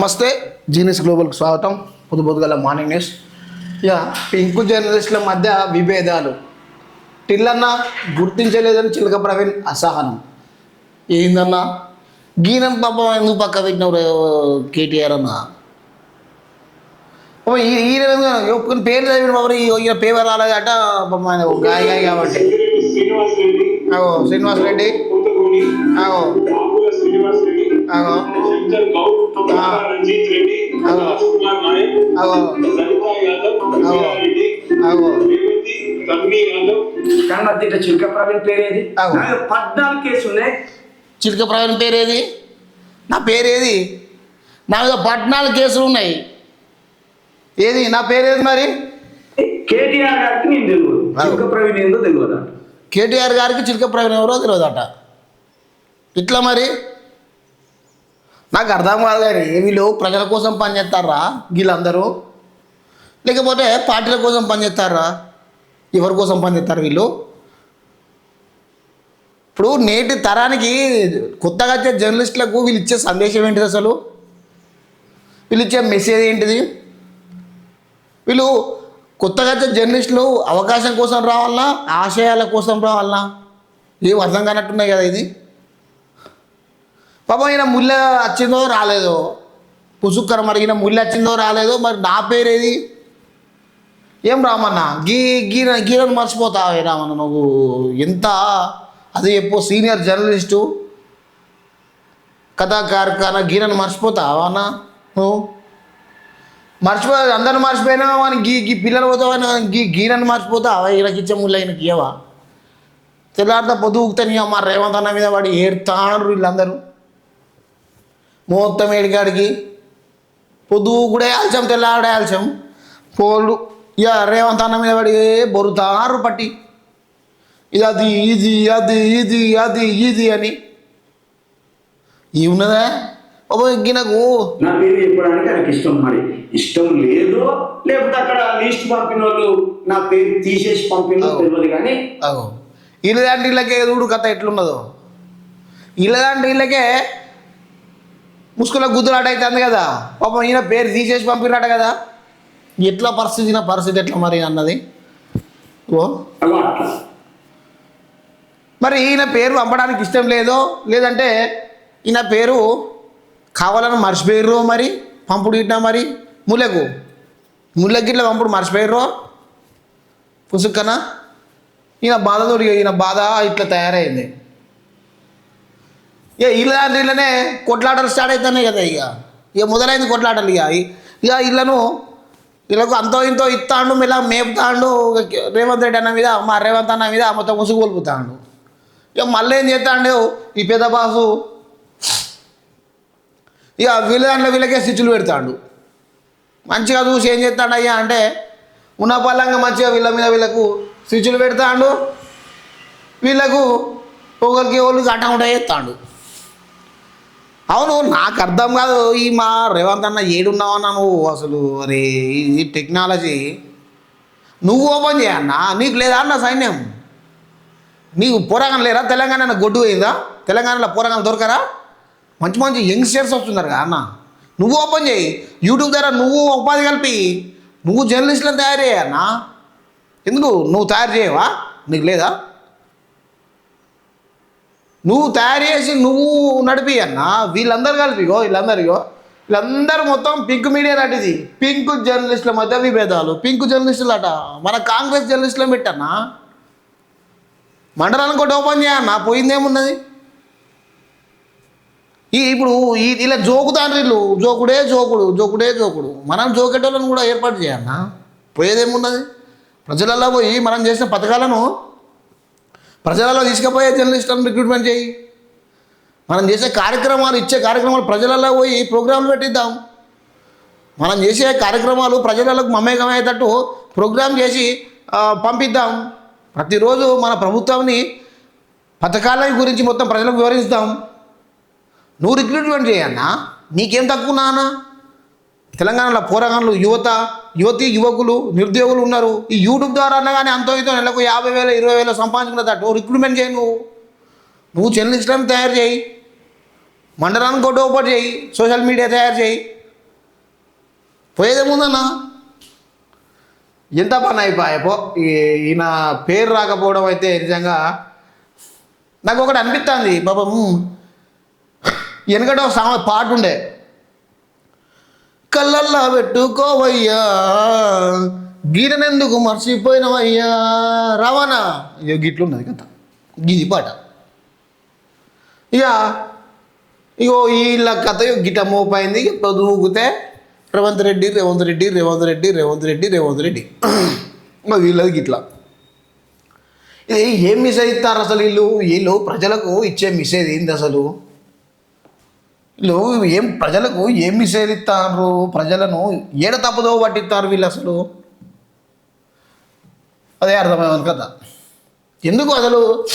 నమస్తే. జీనియస్ గ్లోబల్కి స్వాగతం. పొద్దు పొద్దుగల మార్నింగ్ న్యూస్ ఇక పింకు జర్నలిస్టుల మధ్య విభేదాలు. టిల్లన్న గుర్తించలేదని చిలక ప్రవీణ్ అసహనం. ఏందన్నా? గీనం పాపం ఎందుకు పక్క పెట్టినవు కేటీఆర్ అన్న? ఈయన పేరు చదివిన బాబు ఈయన పేపర్ రాలేదట పాపం ఆయన గాయ కాబట్టి. శ్రీనివాస్ రెడ్డి. కానీ మధ్య ఇట్లా చిలక ప్రవీణ్ పేరేది. నా మీద పద్నాలుగు కేసులు ఉన్నాయి చిలక ప్రవీణ్ పేరేది? నా పేరేది? నా మీద పద్నాలుగు కేసులు ఉన్నాయి ఏది? నా పేరేది మరి? కేటీఆర్ గారికి నేను తెలియదు. అవు. చిలక ప్రవీణ్ ఏందో తెలియదు కేటీఆర్ గారికి చిలక ప్రవీణ్ ఎవరో తెలియదట ఇట్లా మరి? నాకు అర్థం కాదు కానీ వీళ్ళు ప్రజల కోసం పనిచేస్తారా వీళ్ళందరూ? లేకపోతే పార్టీల కోసం పనిచేస్తారా ఎవరి కోసం పనిచేస్తారు వీళ్ళు? ఇప్పుడు నేటి తరానికి కొత్తగా వచ్చే జర్నలిస్టులకు వీళ్ళు ఇచ్చే సందేశం ఏంటిది అసలు? వీళ్ళు ఇచ్చే మెసేజ్ ఏంటిది? వీళ్ళు కొత్తగా వచ్చే జర్నలిస్టులు అవకాశం కోసం రావాలా? ఆశయాల కోసం రావాలా? ఏం అర్థం కానట్టున్నాయి కదా ఇది? పాపం ఈయన ముళ్ళ వచ్చిందో రాలేదో? పుసుక్కర మరి ఈయన ముళ్ళ వచ్చిందో రాలేదో? మరి నా పేరేది? ఏం రామన్న? గీ గీన గీరను మర్చిపోతావే రామన్న నువ్వు. ఎంత? అది చెప్పు సీనియర్ జర్నలిస్టు. కథాకారకాన గీరను మర్చిపోతావా అన్న? నువ్వు? మర్చిపో అందరిని మర్చిపోయినా అని గీ గీ పిల్లలు పోతావని గీ గీనని మర్చిపోతావా? ఈయనకి ఇచ్చే ముళ్ళు ఆయనకి ఇవ్వవా తెల్లారితే పొద్దుగుతాని మా రేవంత్ అన్న మీద వాడు ఏడుతాడు వీళ్ళందరూ. మొత్తం ఏడికాడికి? పొద్దు కూడా ఆల్చాం తెల్లాడే ఆల్చాం పోళ్ళు ఇక రేవంత్ అన్న మీద పడి బొరుతారు పట్టి. ఇది అది ఇది అది ఇది అది ఇది అని. ఉన్నదా ఓ గినకు నా పేరు చెప్పడానికి ఆయనకి ఇష్టం మరి. ఇష్టం లేదు లేకపోతే అక్కడ లిస్ట్ పంపిన వాళ్ళు నా పేరు తీసేసి పంపిన. తెలియదు కానీ. ఇళ్ళలాంటి ఇళ్ళకే ఎదుడు కథ ఎట్లున్నదో? ఇళ్ళలాంటి ఇళ్ళకే ముసుగుల గుద్దులాట అవుతుంది కదా. పాపం ఈయన పేరు తీసేసి పంపిరాట కదా. ఎట్లా పరిస్థితి నా పరిస్థితి ఎట్లా మరి అన్నది? ఓ. మరి ఈయన పేరు పంపడానికి ఇష్టం లేదో లేదంటే ఈయన పేరు కావాలని మర్చిపోయారు మరి? పంపుడు ఇట్లా మరి? ముళ్ళకు ముళ్ళకి ఇట్లా పంపుడు మర్చిపోయారు పుసుక్కన? ఈయన బాధతో ఈయన బాధ ఇట్లా తయారైంది. ఇక ఇళ్ళ ఇళ్ళనే కొట్లాటలు స్టార్ట్ అవుతున్నాయి కదా ఇక. ఇక మొదలైంది కొట్లాటలు ఇక. ఇక ఇళ్ళను వీళ్ళకు అంతో ఇంతో ఇస్తాడు ఇలా మేపుతాడు రేవంత్ రెడ్డి అన్న మీద మా రేవంత్ అన్న మీద మొత్తం ముసుగు కోల్పుతాడు ఇక మళ్ళీ ఏం చేస్తాడు ఈ పెద్ద బాసు ఇక వీళ్ళ దాంట్లో వీళ్ళకే స్విచ్లు పెడతాడు. మంచిగా చూసి ఏం చేస్తాడు అయ్యా అంటే ఉన్న పల్లంగా మంచిగా వీళ్ళ మీద వీళ్ళకు స్విచ్లు పెడతాడు. వీళ్ళకు ఒకరికి ఒకరికి అటంట చేస్తాడు అవును నాకు అర్థం కాదు. ఈ మా రేవంత్ అన్న ఏడున్నావన్నా నువ్వు అసలు? అరే ఈ టెక్నాలజీ. నువ్వు ఓపెన్ చేయన్నా నీకు లేదా అన్న సైన్యం? నీకు పోరాగం లేరా తెలంగాణ గొడ్డు పోయిందా? తెలంగాణలో పోరాగం దొరకరా? మంచి మంచి యంగ్స్టర్స్ వస్తున్నారు కదా అన్న. నువ్వు ఓపెన్ చేయి. యూట్యూబ్ ద్వారా నువ్వు ఉపాధి కలిపి. నువ్వు జర్నలిస్టులను తయారు చేయన్నా ఎందుకు? నువ్వు తయారు చేయవా? నీకు లేదా? నువ్వు తయారు చేసి నువ్వు నడిపి అన్న వీళ్ళందరూ కలిపిగో వీళ్ళందరిగో వీళ్ళందరూ మొత్తం పింక్ మీడియా నటిది. పింక్ జర్నలిస్టుల మధ్య విభేదాలు పింక్ జర్నలిస్టులు అట మన కాంగ్రెస్ జర్నలిస్టులను పెట్టన్నా. మండలానికి ఒకటి ఓపెన్ చేయన్నా పోయిందేమున్నది? ఈ ఇప్పుడు ఈ ఇలా జోకుతాండ్రు వీళ్ళు జోకుడే జోకుడు జోకుడే జోకుడు. మనం జోకేటోళ్ళని కూడా ఏర్పాటు చేయన్నా? పోయేదేమున్నది? ప్రజలలో పోయి మనం చేసిన పథకాలను ప్రజలలో తీసుకుపోయే జర్నలిస్టులను రిక్రూట్మెంట్ చేయి. మనం చేసే కార్యక్రమాలు ఇచ్చే కార్యక్రమాలు ప్రజలలో పోయి ప్రోగ్రాంలు పెట్టిద్దాం. మనం చేసే కార్యక్రమాలు ప్రజలకు మమేకమయ్యేటట్టు ప్రోగ్రాం చేసి పంపిద్దాం. ప్రతిరోజు మన ప్రభుత్వాన్ని పథకాల గురించి మొత్తం ప్రజలకు వివరిస్తాం. నువ్వు రిక్రూట్మెంట్ చేయన్నా నీకేం తక్కువ నానా తెలంగాణలో పోరాగాన్లు యువత యువతి యువకులు నిరుద్యోగులు ఉన్నారు. ఈ యూట్యూబ్ ద్వారా అన్నా కానీ అంతో ఇంతో నెలకు యాభై వేలు ఇరవై వేలు సంపాదించుకున్నట్టు రిక్రూట్మెంట్ చేయి నువ్వు. నువ్వు చెల్లించడం తయారు చేయి. మండలానికి ఒకటి ఓపెన్ చేయి. సోషల్ మీడియా తయారు చేయి. పోయేదేముందన్నా ఎంత పని అయిపోయాపో ఈ- ఈయన పేరు రాకపోవడం అయితే నిజంగా నాకు ఒకటి అనిపిస్తుంది పాపం వెనకట ఒక పాట ఉండే కళ్ళల్లా పెట్టుకోవయ్యా. గీరనెందుకు మర్చిపోయినవయ్యా? రవాణా. ఇక గిట్లున్నది కథ. గిది పాట. ఇక ఇగో వీళ్ళ కథ గిట మోపైంది. ఇక దూకితే రేవంత్ రెడ్డి రేవంత్ రెడ్డి రేవంత్ రెడ్డి రేవంత్ రెడ్డి రేవంత్ రెడ్డి. మా వీళ్ళది గిట్లా. ఇది ఏం మిస్ అవుతారు అసలు వీళ్ళు? వీళ్ళు ప్రజలకు ఇచ్చే మిస్ ఏంది అసలు? వీళ్ళు ఏం ప్రజలకు ఏం నిషేధిస్తారు ప్రజలను ఏడ తప్పుదో పట్టిస్తారు వీళ్ళు అసలు? అదే అర్థమైంది కదా. ఎందుకు అసలు?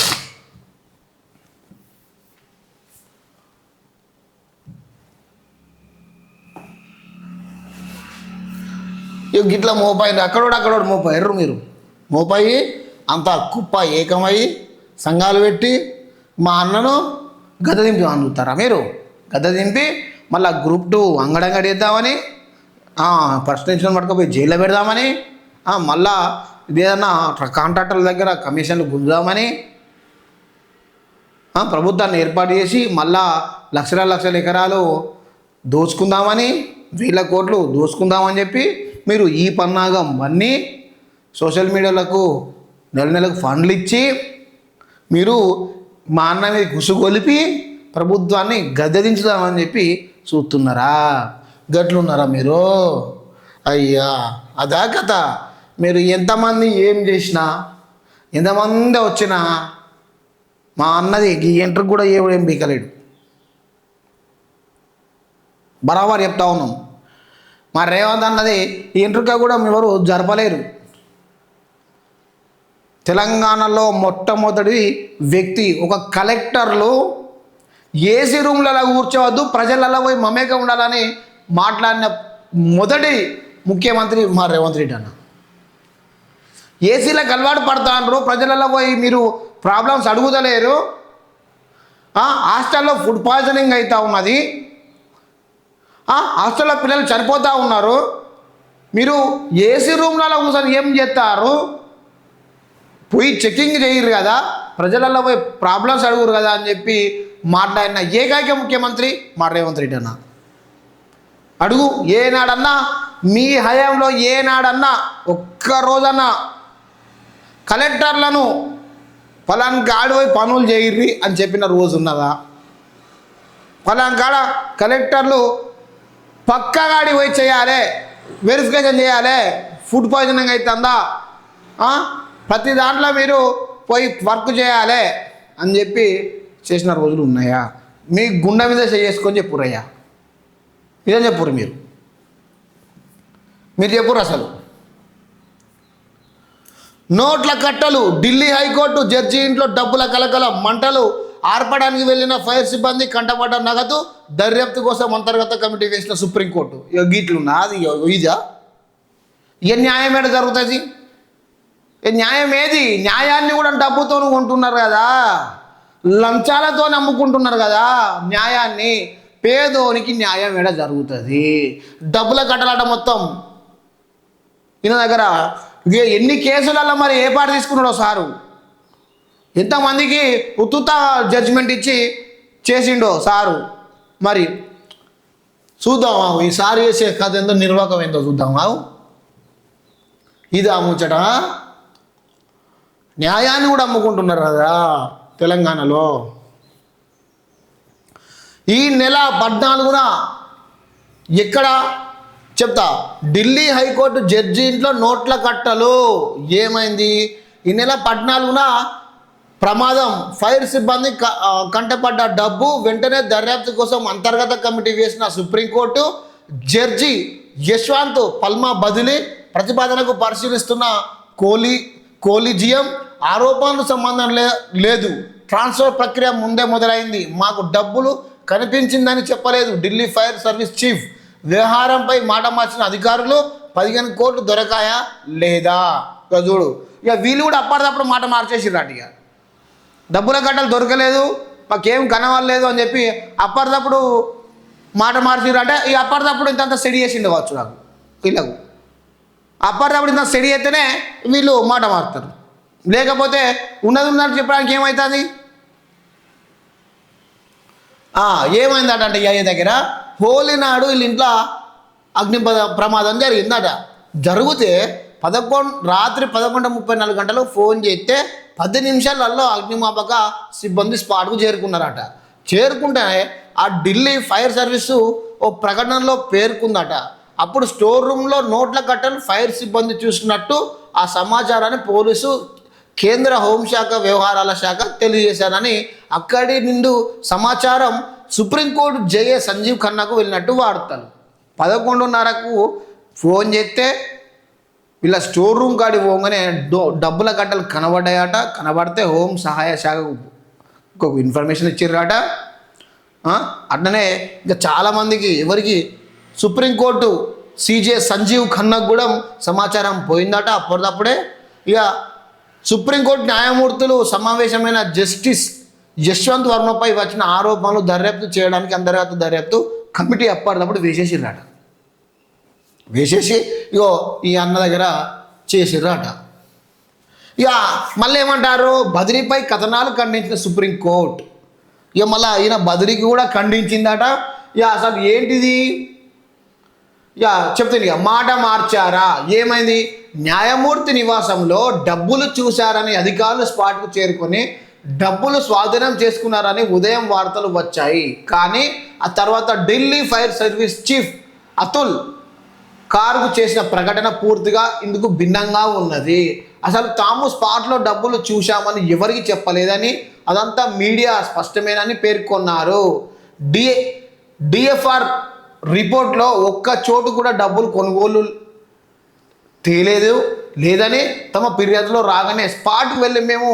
ఇక మోపాయింది అక్కడోడు అక్కడోడు మోపారు మీరు. మోపాయి అంత కుప్ప ఏకమై సంఘాలు పెట్టి మా అన్నను గద దింపి అందుతారా మీరు? గద దింపి మళ్ళీ గ్రూప్ టూ అంగడంగడి వేద్దామని ఫస్ట్ టెన్షన్ పట్టుకపోయి జైల్లో పెడదామని మళ్ళా ఇదేదన్నా కాంట్రాక్టర్ల దగ్గర కమిషన్లు గుంజుదామని ప్రభుత్వాన్ని ఏర్పాటు చేసి మళ్ళా లక్షల లక్షల ఎకరాలు దోచుకుందామని వేల కోట్లు దోచుకుందామని చెప్పి మీరు ఈ పన్నాగం అన్నీ సోషల్ మీడియాలకు నెల నెలకు ఫండ్లు ఇచ్చి మీరు మా అన్న మీద గుసుగొలిపి ప్రభుత్వాన్ని గద్దెదించుదామని చెప్పి చూస్తున్నారా? గట్లున్నారా మీరు? అయ్యా అదా కథ. మీరు ఎంతమంది ఏం చేసినా ఎంతమంది వచ్చినా మా అన్నది ఈ ఎంట్రకు కూడా ఏం ఏం బీకలేడు బరాబర్ చెప్తా ఉన్నాం. మా రేవంత్ అన్నది ఈ ఎంట్రుక కూడా ఎవరు జరపలేరు. తెలంగాణలో మొట్టమొదటి వ్యక్తి ఒక కలెక్టర్లు ఏసీ రూమ్లలో కూర్చోవద్దు ప్రజలలో పోయి మమేగా ఉండాలని మాట్లాడిన మొదటి ముఖ్యమంత్రి మా రేవంత్ రెడ్డి అన్న. ఏసీలకు అలవాటు పడతాండ్రు ప్రజలలో పోయి మీరు ప్రాబ్లమ్స్ అడుగుతలేరు. హాస్టల్లో ఫుడ్ పాయిజనింగ్ అవుతూ ఉన్నది. హాస్టల్లో పిల్లలు చనిపోతూ ఉన్నారు. మీరు ఏసీ రూమ్లలో కూర్చొని ఏం చేస్తారు? పోయి చెకింగ్ చేయరు కదా ప్రజలలో పోయి ప్రాబ్లమ్స్ అడుగురు కదా అని చెప్పి మాట్లాడిన ఏకైక ముఖ్యమంత్రి మా రేవంత్ రెడ్డి అన్న. అడుగు ఏనాడన్నా మీ హయాంలో ఏనాడన్నా ఒక్కరోజన్నా కలెక్టర్లను ఫలాన్ కాడ పోయి పనులు చేయర్రి అని చెప్పిన రోజు ఉన్నదా? ఫలాన్ కాడ కలెక్టర్లు పక్క గాడి పోయి చేయాలి వెరిఫికేషన్ చేయాలి ఫుడ్ పాయిజనింగ్ అవుతుందా ప్రతి దాంట్లో మీరు పోయి వర్క్ చేయాలి అని చెప్పి చేసిన రోజులు ఉన్నాయా? మీ గుండె మీద చేసుకొని చెప్పురయ్యా ఇదే చెప్పురు మీరు. మీరు చెప్పురు అసలు. నోట్ల కట్టలు ఢిల్లీ హైకోర్టు జడ్జి ఇంట్లో డబ్బుల కలకల మంటలు ఆర్పడానికి వెళ్ళిన ఫైర్ సిబ్బంది కంటపడ్డ నగదు దర్యాప్తు కోసం అంతర్గత కమిటీ వేసిన సుప్రీంకోర్టు. ఇక గీట్లు నాది ఇదా? ఏ న్యాయం ఏడ జరుగుతుంది? ఏ న్యాయం ఏది? న్యాయాన్ని కూడా డబ్బుతో కొంటున్నారు కదా. లంచాలతో నమ్ముకుంటున్నారు కదా న్యాయాన్ని పేదోనికి న్యాయం ఏడ జరుగుతుంది. డబ్బుల కట్టలాట మొత్తం. ఈయన దగ్గర ఎన్ని కేసులలో మరి ఏ పాట తీసుకున్నాడో సారు? ఎంతమందికి ఉత్తుత జడ్జిమెంట్ ఇచ్చి చేసిండో సారు? మరి చూద్దాం ఆగు. ఈ సారు చేసే కథ ఎంతో నిర్వాహకం ఏందో చూద్దాం ఆగు. ఇది ఆ ముచ్చట? న్యాయాన్ని కూడా అమ్ముకుంటున్నారు కదా. తెలంగాణలో. ఈ నెల పద్నాలుగున ఎక్కడ? చెప్తా. ఢిల్లీ హైకోర్టు జడ్జి ఇంట్లో నోట్ల కట్టలు. ఏమైంది? ఈ నెల పద్నాలుగున ప్రమాదం. ఫైర్ సిబ్బంది కంటపడ్డ డబ్బు వెంటనే దర్యాప్తు కోసం అంతర్గత కమిటీ వేసిన సుప్రీంకోర్టు జడ్జి యశ్వంత్ పల్మా బదిలీ ప్రతిపాదనకు పరిశీలిస్తున్న కోహ్లీ కోలిజియం ఆరోపణలు సంబంధం లే లేదు. ట్రాన్స్ఫర్ ప్రక్రియ ముందే మొదలైంది. మాకు డబ్బులు కనిపించిందని చెప్పలేదు. ఢిల్లీ ఫైర్ సర్వీస్ చీఫ్ వ్యవహారంపై మాట మార్చిన అధికారులు పదిహేను కోట్లు దొరకాయా? లేదా? ఇక చూడు. ఇక వీళ్ళు కూడా అప్పటిదప్పుడు మాట మార్చేసిర్రు ఇక. డబ్బుల గడ్డలు దొరకలేదు. మాకేం కనవలేదు అని చెప్పి అప్పటిదప్పుడు మాట మార్చిర్రు అంటే ఇక అప్పటిదప్పుడు ఇంతంత సెడి చేసిండు కావచ్చు నాకు. వీళ్ళకు అప్పటికప్పుడు ఇంత స్టడీ అయితేనే వీళ్ళు మాట మారుతారు. లేకపోతే ఉన్నది ఉన్నట్టు చెప్పడానికి ఏమవుతుంది ఏమైందట అంటే అయ్య దగ్గర? హోలీ నాడు వీళ్ళ ఇంట్లో అగ్ని ప్రమాదం జరిగిందట. జరిగితే పదకొండు రాత్రి పదకొండు ముప్పై నాలుగు గంటలు ఫోన్ చేస్తే పది నిమిషాలలో అగ్నిమాపక సిబ్బంది స్పాట్కు చేరుకున్నారట. చేరుకుంటే ఆ ఢిల్లీ ఫైర్ సర్వీసు ఓ ప్రకటనలో పేర్కొందట. అప్పుడు స్టోర్ రూమ్లో నోట్ల కట్టలు ఫైర్ సిబ్బంది చూసినట్టు ఆ సమాచారాన్ని పోలీసు కేంద్ర హోంశాఖ వ్యవహారాల శాఖ తెలియజేశారని అక్కడి నుండి సమాచారం సుప్రీంకోర్టు జేఏ సంజీవ్ ఖన్నాకు వెళ్ళినట్టు వార్తలు. పదకొండున్నరకు ఫోన్ చేస్తే వీళ్ళ స్టోర్ రూమ్ కాడి పోగానే డో డబ్బుల గడ్డలు కనబడ్డాయట. కనబడితే హోం సహాయ శాఖకు ఒక ఇన్ఫర్మేషన్ ఇచ్చిర్రాట. అట్లనే ఇంకా చాలామందికి ఎవరికి సుప్రీంకోర్టు సీజే సంజీవ్ ఖన్నాకు కూడా సమాచారం పోయిందట. అప్పటిదప్పుడే ఇక సుప్రీంకోర్టు న్యాయమూర్తులు సమావేశమైన జస్టిస్ యశ్వంత్ వర్మపై వచ్చిన ఆరోపణలు దర్యాప్తు చేయడానికి అంతర్గత దర్యాప్తు కమిటీ అప్పటిదప్పుడు వేసేసిర్రట. వేసేసి ఇగో ఈ అన్న దగ్గర చేసిర్రట. ఇక మళ్ళీ ఏమంటారు? బదిలీపై కథనాలు ఖండించిన సుప్రీంకోర్టు. ఇక మళ్ళీ ఈయన బదిలీకి కూడా ఖండించిందట. ఇక అసలు ఏంటిది? ఇక చెప్తాను ఇక మాట మార్చారా? ఏమైంది? న్యాయమూర్తి నివాసంలో డబ్బులు చూశారని అధికారులు స్పాట్కు చేరుకొని డబ్బులు స్వాధీనం చేసుకున్నారని ఉదయం వార్తలు వచ్చాయి. కానీ ఆ తర్వాత Delhi fire service chief Atul కారుకు చేసిన ప్రకటన పూర్తిగా ఇందుకు భిన్నంగా ఉన్నది. అసలు తాము స్పాట్లో డబ్బులు చూశామని ఎవరికి చెప్పలేదని అదంతా మీడియా స్పష్టమేనని పేర్కొన్నారు. డి డిఎఫ్ఆర్ రిపోర్ట్లో ఒక్క చోటు కూడా డబ్బులు కొనుగోలు తేలేదు లేదని తమ ఫిర్యాదులో రాగానే స్పాట్కి వెళ్ళి మేము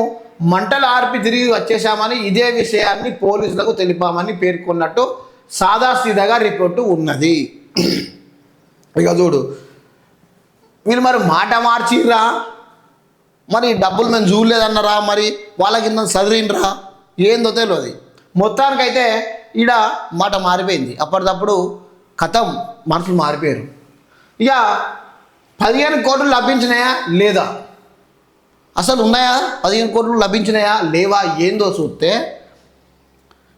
మంటలు ఆర్పి తిరిగి వచ్చేసామని ఇదే విషయాన్ని పోలీసులకు తెలిపామని పేర్కొన్నట్టు సాదాసీదాగా రిపోర్టు ఉన్నది. ఇక చూడు వీళ్ళు మరి మాట మార్చిర్రా? మరి డబ్బులు మేము చూడలేదన్నారా? మరి వాళ్ళ కింద చదివినరా ఏందో తెలియదు మొత్తానికైతే ఈడ మాట మారిపోయింది. అప్పటిదప్పుడు కథం మనుషులు మారిపోయారు. ఇక పదిహేను కోట్లు లభించినాయా? లేదా. అసలు ఉన్నాయా? పదిహేను కోట్లు లభించినాయా? లేవా? ఏందో చూస్తే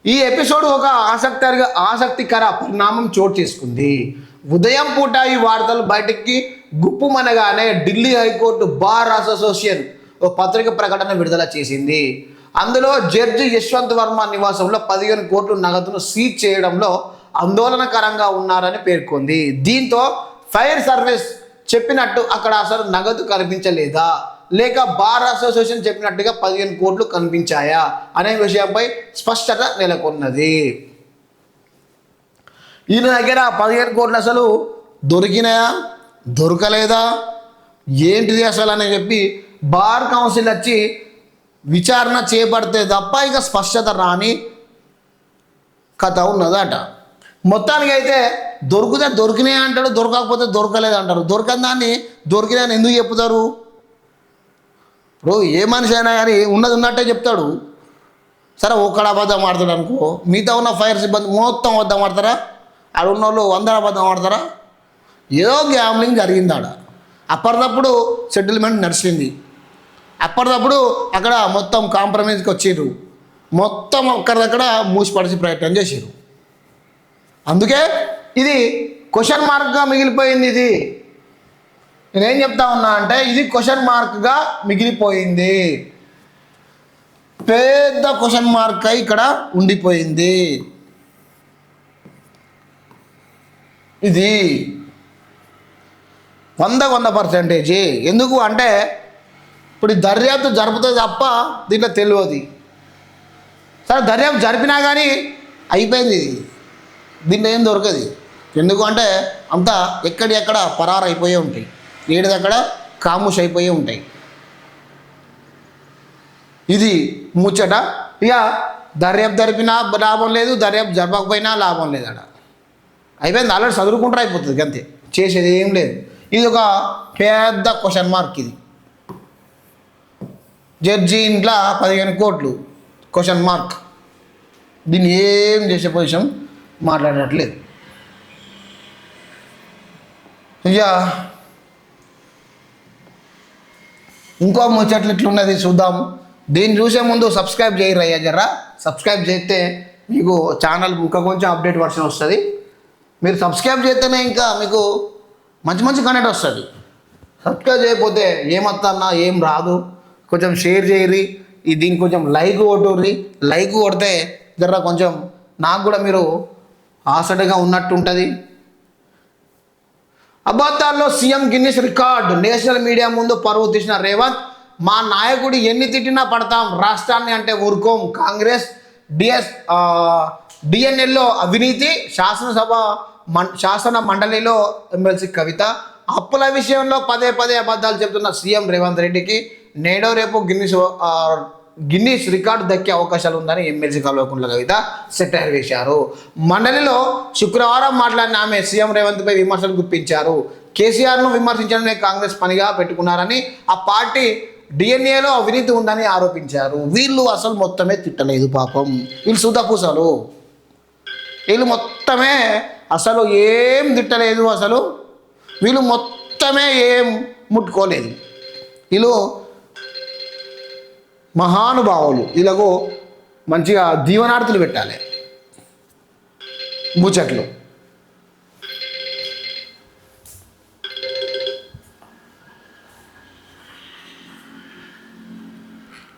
ఈ ఎపిసోడ్ ఒక ఆసక్తికర ఆసక్తికర పరిణామం చోటు చేసుకుంది. ఉదయం పూట ఈ వార్తలు బయటికి గుప్పుమనగానే Delhi high court bar association ఓ పత్రిక ప్రకటన విడుదల చేసింది. అందులో జడ్జి యశ్వంత్ వర్మ నివాసంలో పదిహేను కోట్లు నగదును సీజ్ చేయడంలో ఆందోళనకరంగా ఉన్నారని పేర్కొంది. దీంతో ఫైర్ సర్వీస్ చెప్పినట్టు అక్కడ అసలు నగదు కనిపించలేదా? లేక బార్ అసోసియేషన్ చెప్పినట్టుగా పదిహేను కోట్లు కనిపించాయా? అనే విషయంపై స్పష్టత నెలకొన్నది. ఈయన దగ్గర పదిహేను కోట్లు అసలు దొరికినాయా? దొరకలేదా? ఏంటిది అసలు అని చెప్పి బార్ కౌన్సిల్ వచ్చి విచారణ చేపడితే తప్ప ఇక స్పష్టత రాని కథ ఉన్నదట. మొత్తానికి అయితే దొరికితే దొరికినాయి అంటాడు దొరకకపోతే దొరకలేదు అంటారు. దొరకని దాన్ని దొరికినాయని ఎందుకు చెప్తారు? ఇప్పుడు ఏ మనిషి అయినా కానీ ఉన్నది ఉన్నట్టే చెప్తాడు. సరే ఒక్కడ అబద్ధం ఆడతాడు అనుకో మిగతా ఉన్న ఫైర్ సిబ్బంది మొత్తం అబద్ధం ఆడతారా? ఆడ ఉన్న వాళ్ళు వందల అబద్ధం ఆడతారా? ఏదో గ్యాంబ్లింగ్ జరిగింది ఆడ. అప్పటిదప్పుడు సెటిల్మెంట్ నడిచింది. అప్పటిదప్పుడు అక్కడ మొత్తం కాంప్రమైజ్కి వచ్చిర్రు. మొత్తం అక్కడిదక్కడ మూసిపడిచి ప్రయత్నం చేసిర్రు. అందుకే ఇది క్వశ్చన్ మార్క్గా మిగిలిపోయింది ఇది. నేనేం చెప్తా ఉన్నా అంటే ఇది క్వశ్చన్ మార్క్గా మిగిలిపోయింది. పెద్ద క్వశ్చన్ మార్క్ అయి ఇక్కడ ఉండిపోయింది. ఇది వంద వంద పర్సెంటేజీ ఎందుకు అంటే ఇప్పుడు దర్యాప్తు జరుపుతుంది తప్ప దీంట్లో తెలియదు. సరే దర్యాప్తు జరిపినా కానీ అయిపోయింది ఇది. దీంట్లో ఏం దొరకదు. ఎందుకు అంటే అంతా ఎక్కడెక్కడ ఎక్కడ అయిపోయే ఉంటాయి. ఏడిదక్కడ కాముష్ అయిపోయే ఉంటాయి. ఇది ముచ్చట. ఇక దర్యాప్తు జరిపినా లాభం లేదు దర్యాప్తు జరపకపోయినా లాభం లేదట. అయిపోయింది ఆల్రెడీ చదువుకుంటారు అయిపోతుంది అంతే. చేసేది ఏం లేదు. ఇది ఒక పెద్ద క్వశ్చన్ మార్క్ ఇది. జడ్జి ఇంట్లో పదిహేను కోట్లు క్వశ్చన్ మార్క్ దీన్ని ఏం చేసే పొజిషన్ మాట్లాడినట్లేదు. ఇక ఇంకో ముచ్చట్లు ఇట్లున్నది చూద్దాం. దీన్ని చూసే ముందు సబ్స్క్రైబ్ చేయరు అయ్యా జరా? సబ్స్క్రైబ్ చేస్తే మీకు ఛానల్ ఇంకా కొంచెం అప్డేట్ వర్షన్ వస్తుంది. మీరు సబ్స్క్రైబ్ చేస్తేనే ఇంకా మీకు మంచి మంచి కంటెంట్ వస్తుంది. సబ్స్క్రైబ్ చేయకపోతే ఏమత్తన్నా ఏం రాదు. కొంచెం షేర్ చేయరి దీనికి కొంచెం లైక్ కొట్టుర్రి. లైక్ కొడితే జర కొంచెం నాకు కూడా మీరు ఆసటగా ఉన్నట్టు ఉంటుంది అబద్ధాల్లో CM Guinness record. National media ముందు పరువు తీసిన రేవంత్ మా నాయకుడు ఎన్ని తిట్టినా పడతాం రాష్ట్రాన్ని అంటే ఊరుకోం. కాంగ్రెస్ డిఎస్ డిఎన్ఎల్లో అవినీతి శాసనసభ మం శాసన మండలిలో ఎమ్మెల్సీ కవిత. అప్పుల విషయంలో పదే పదే అబద్ధాలు చెబుతున్న సీఎం రేవంత్ రెడ్డికి నేడో రేపు గిన్నిస్ గిన్నిస్ రికార్డు దక్కే అవకాశాలు ఉందని ఎమ్మెల్సీ కల్వకుంట్ల కవిత సెటైర్ వేశారు మండలిలో శుక్రవారం మాట్లాడిన ఆమె సీఎం రేవంత్పై విమర్శలు గుప్పించారు. కేసీఆర్ను విమర్శించడమే కాంగ్రెస్ పనిగా పెట్టుకున్నారని ఆ పార్టీ డిఎన్ఏలో అవినీతి ఉందని ఆరోపించారు. వీళ్ళు అసలు మొత్తమే తిట్టలేదు పాపం. వీళ్ళు సూదాపూసలు వీళ్ళు మొత్తమే అసలు ఏం తిట్టలేదు అసలు. వీళ్ళు మొత్తమే ఏం ముట్టుకోలేదు. వీళ్ళు మహానుభావులు ఇలాగో మంచిగా దీవనార్థులు పెట్టాలి. ముచ్చట్లు.